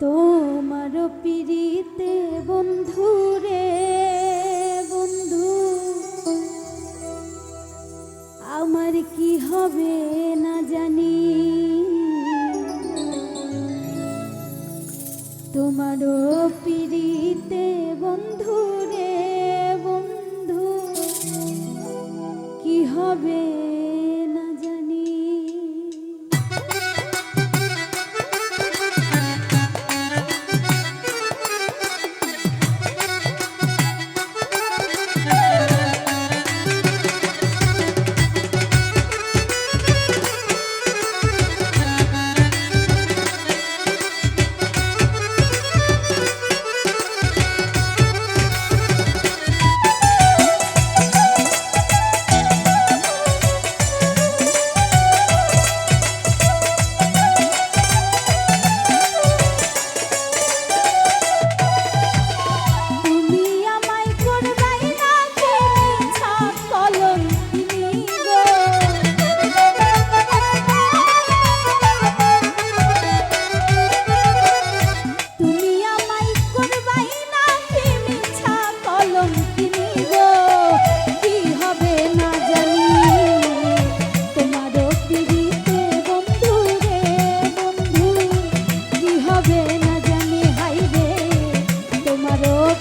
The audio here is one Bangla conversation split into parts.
তোমার পিড়িতে বন্ধু রে বন্ধু, আমার কি হবে না জানি। তোমার পিড়িতে বন্ধু রে বন্ধু, কি হবে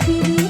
ফিরি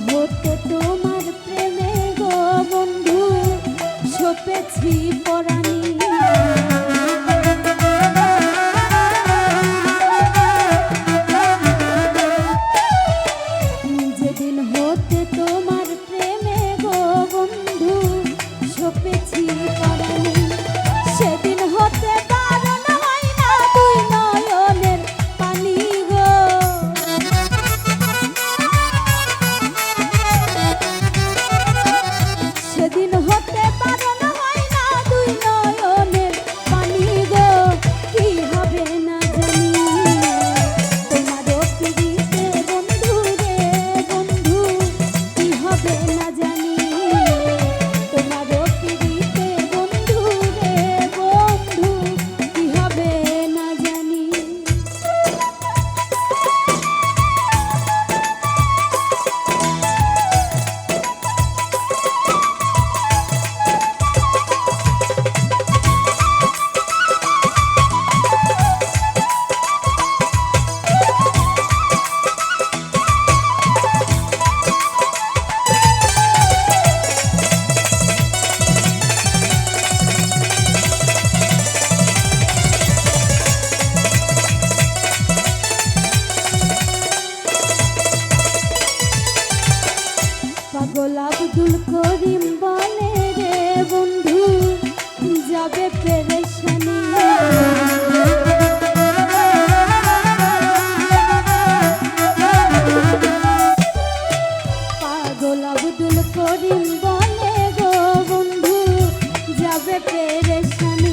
হতো তোমার প্রেমে গো বন্ধু সপেছি পরাণ পেরেশানি